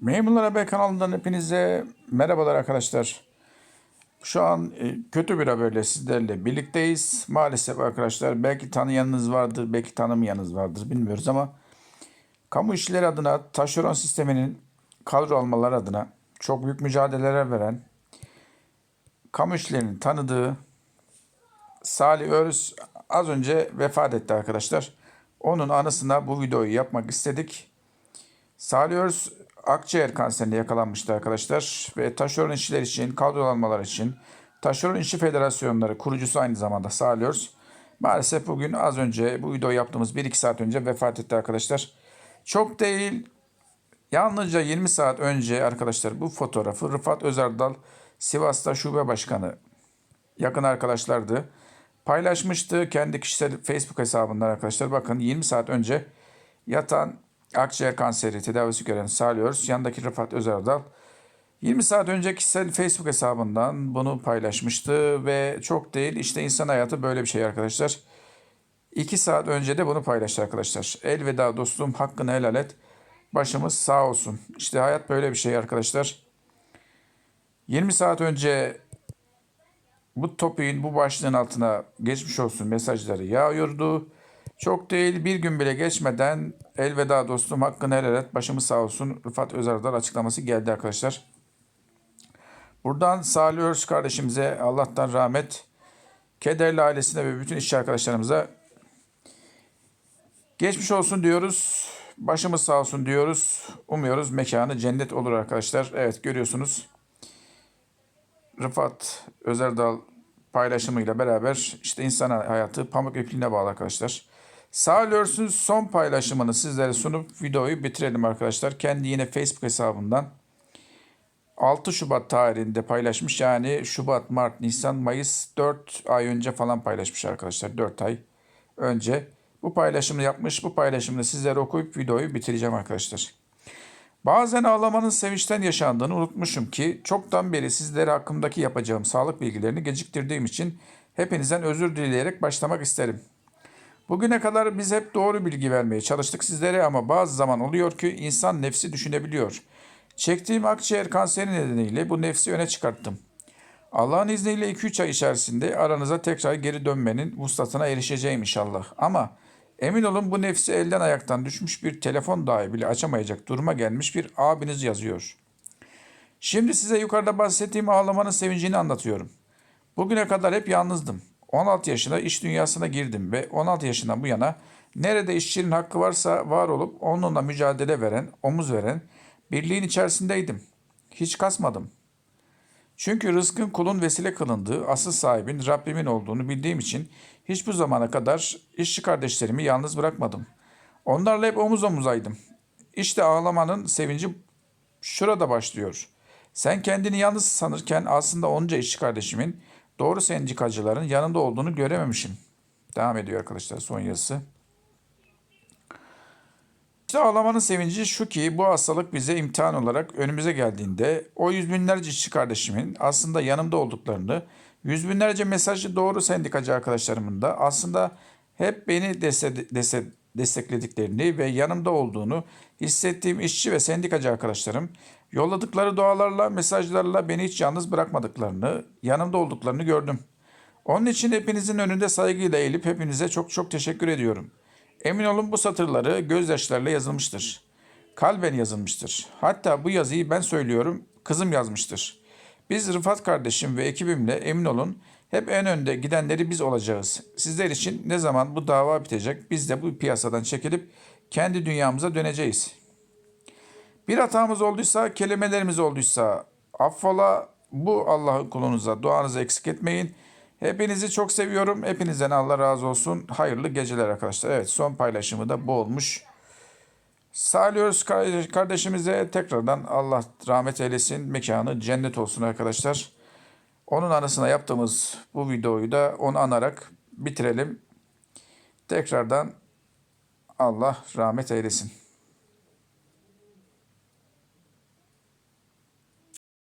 Memurlar Haber kanalından hepinize merhabalar arkadaşlar. Şu an e, kötü bir haberle sizlerle birlikteyiz. Maalesef arkadaşlar belki tanıyanınız vardır, belki tanımayanınız vardır bilmiyoruz ama kamu işleri adına taşeron sisteminin kadro almaları adına çok büyük mücadeleler veren kamu işlerinin tanıdığı Salih Öz az önce vefat etti arkadaşlar. Onun anısına bu videoyu yapmak istedik. Salih Öz akciğer kanserine yakalanmıştı arkadaşlar ve taşeron işçiler için, kadrolanmalar için Taşeron İşçi Federasyonları kurucusu aynı zamanda Öz maalesef bugün az önce bu videoyu yaptığımız 1-2 saat önce vefat etti arkadaşlar. Çok değil yalnızca 20 saat önce arkadaşlar bu fotoğrafı Rıfat Özerdal Sivas'ta şube başkanı yakın arkadaşlardı. Paylaşmıştı kendi kişisel Facebook hesabından arkadaşlar. Bakın 20 saat önce yatan akciğer kanseri tedavisi gören sağlıyoruz. Yandaki Rıfat Özerdal 20 saat önce kişisel Facebook hesabından bunu paylaşmıştı ve çok değil işte insan hayatı böyle bir şey arkadaşlar. 2 saat önce de bunu paylaştı arkadaşlar. Elveda dostum hakkını helal et. Başımız sağ olsun. İşte hayat böyle bir şey arkadaşlar. 20 saat önce bu topiğin bu başlığın altına geçmiş olsun mesajları yağıyordu. Çok değil bir gün bile geçmeden elveda dostum hakkını helal et başımız sağ olsun Rıfat Özerdal açıklaması geldi arkadaşlar. Buradan Salih Öz kardeşimize Allah'tan rahmet, kederli ailesine ve bütün işçi arkadaşlarımıza geçmiş olsun diyoruz. Başımız sağ olsun diyoruz. Umuyoruz mekanı cennet olur arkadaşlar. Evet görüyorsunuz. Rıfat Özerdal paylaşımıyla beraber işte insan hayatı pamuk ipliğine bağlı arkadaşlar. Salih Örs'ün son paylaşımını sizlere sunup videoyu bitirelim arkadaşlar. Kendi yine Facebook hesabından 6 Şubat tarihinde paylaşmış. Yani Şubat, Mart, Nisan, Mayıs 4 ay önce falan paylaşmış arkadaşlar. 4 ay önce bu paylaşımı yapmış. Bu paylaşımını sizlere okuyup videoyu bitireceğim arkadaşlar. Bazen ağlamanın sevinçten yaşandığını unutmuşum ki çoktan beri sizlere hakkımdaki yapacağım sağlık bilgilerini geciktirdiğim için hepinizden özür dileyerek başlamak isterim. Bugüne kadar biz hep doğru bilgi vermeye çalıştık sizlere ama bazı zaman oluyor ki insan nefsi düşünebiliyor. Çektiğim akciğer kanseri nedeniyle bu nefsi öne çıkarttım. Allah'ın izniyle 2-3 ay içerisinde aranıza tekrar geri dönmenin vuslatına erişeceğim inşallah. Ama emin olun bu nefsi elden ayaktan düşmüş bir telefon dahi bile açamayacak duruma gelmiş bir abiniz yazıyor. Şimdi size yukarıda bahsettiğim ağlamanın sevincini anlatıyorum. Bugüne kadar hep yalnızdım. 16 yaşında iş dünyasına girdim ve 16 yaşından bu yana nerede işçinin hakkı varsa var olup onunla mücadele veren, omuz veren, birliğin içerisindeydim. Hiç kasmadım. Çünkü rızkın kulun vesile kılındığı, asıl sahibin Rabbimin olduğunu bildiğim için hiç bu zamana kadar işçi kardeşlerimi yalnız bırakmadım. Onlarla hep omuz omuzaydım. İşte ağlamanın sevinci şurada başlıyor. Sen kendini yalnız sanırken aslında onca işçi kardeşimin doğru sendikacıların yanında olduğunu görememişim. Devam ediyor arkadaşlar son yazısı. İşte ağlamanın sevinci şu ki bu hastalık bize imtihan olarak önümüze geldiğinde o yüz binlerce işçi kardeşimin aslında yanımda olduklarını, yüz binlerce mesajlı doğru sendikacı arkadaşlarımın da aslında hep beni deste- deste- desteklediklerini ve yanımda olduğunu hissettiğim işçi ve sendikacı arkadaşlarım yolladıkları dualarla, mesajlarla beni hiç yalnız bırakmadıklarını, yanımda olduklarını gördüm. Onun için hepinizin önünde saygıyla eğilip hepinize çok çok teşekkür ediyorum. Emin olun bu satırları gözyaşlarıyla yazılmıştır. Kalben yazılmıştır. Hatta bu yazıyı ben söylüyorum, kızım yazmıştır. Biz Rıfat kardeşim ve ekibimle emin olun hep en önde gidenleri biz olacağız. Sizler için ne zaman bu dava bitecek biz de bu piyasadan çekilip kendi dünyamıza döneceğiz. Bir hatamız olduysa, kelimelerimiz olduysa affola bu Allah'ın kulunuza duanızı eksik etmeyin. Hepinizi çok seviyorum. Hepinizden Allah razı olsun. Hayırlı geceler arkadaşlar. Evet son paylaşımı da bu olmuş. Sağlıyoruz kardeşimize tekrardan Allah rahmet eylesin. Mekanı cennet olsun arkadaşlar. Onun anısına yaptığımız bu videoyu da onu anarak bitirelim. Tekrardan Allah rahmet eylesin.